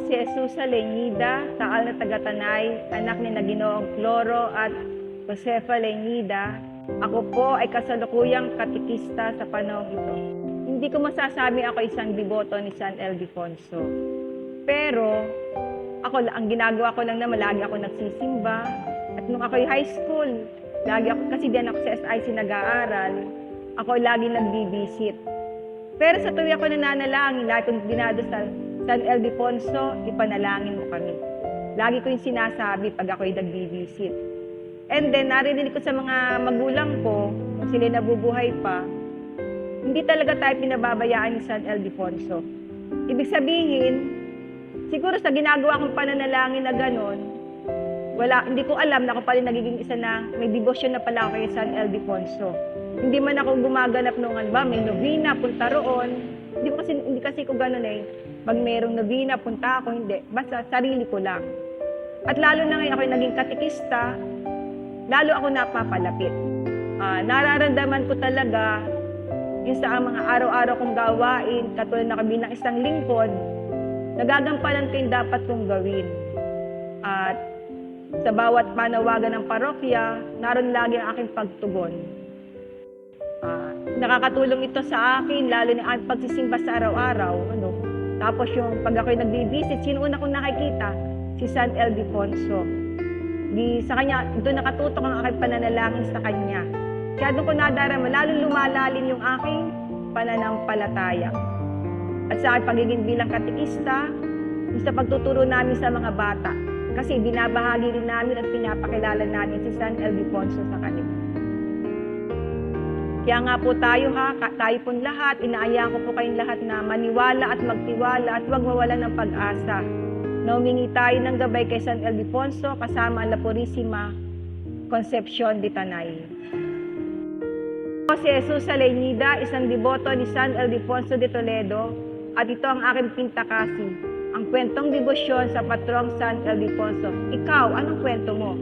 si Jesus Leñida, taal na taga-Tanay, anak ni Naginoong Floro at Josefa Leñida. Ako po ay kasalukuyang katikista sa panahon ito. Hindi ko masasabi ako isang deboto ni San Ildefonso. Pero ako, ang ginagawa ko lang naman, lagi ako nagsisimba. At nung ako'y high school, lagi ako, kasi diyan ako sa SIC nag-aaral, ako lagi nagbibisit. Pero sa tuwi ako nananalangin, lagi kong dinadasal, San Ildefonso, ipanalangin mo kami. Lagi ko yung sinasabi pag ako'y nagbibisit. And then, narinig ko sa mga magulang ko, kung sila nabubuhay pa, hindi talaga tayo pinababayaan ni San Ildefonso. Ibig sabihin, siguro sa ginagawa kong pananalangin na gano'n, wala, hindi ko alam na ako pala nagiging isa na may devotion na pala kay San Ildefonso. Hindi man ako gumaganap noong ba, may novena, punta roon. Hindi ko kasi, hindi kasi ko gano'n eh. Pag mayroong novena, punta ako, hindi. Basta sarili ko lang. At lalo na ngayon ako naging katikista, lalo ako napapalapit. Ah, nararamdaman ko talaga yung sa mga araw-araw kong gawain, katulad na bilang isang lingkod, nagagampanan ko yung dapat kong gawin. At sa bawat panawagan ng parokya, naroon lagi ang aking pagtugon. Nakakatulong ito sa akin, lalo na ang pagsisimba sa araw-araw. Ano? Tapos yung pag ako'y nagbi-visit, sino una kong nakikita? Si San Ildefonso. Di, sa kanya, doon nakatutok ang aking pananalangin sa kanya. Kaya doon ko nadarama, lalong lumalalim yung aking pananampalataya. At sa aking pagiging bilang katikista, sa pagtuturo namin sa mga bata. Kasi binabahagi rin namin at pinapakilala namin si San Ildefonso sa kanila. Kaya nga po tayo ha, tayo pong lahat, inaayaan ko po kayong lahat na maniwala at magtiwala at huwag mawala ng pag-asa. Na humingi tayo ng gabay kay San Ildefonso kasama ang La Purisima Concepcion de Tanay. Ako si Jesus Salenida, isang deboto ni San Ildefonso de Toledo at ito ang aking pintakasi, ang kwentong debosyon sa patrong San Ildefonso. Ikaw, anong kwento mo?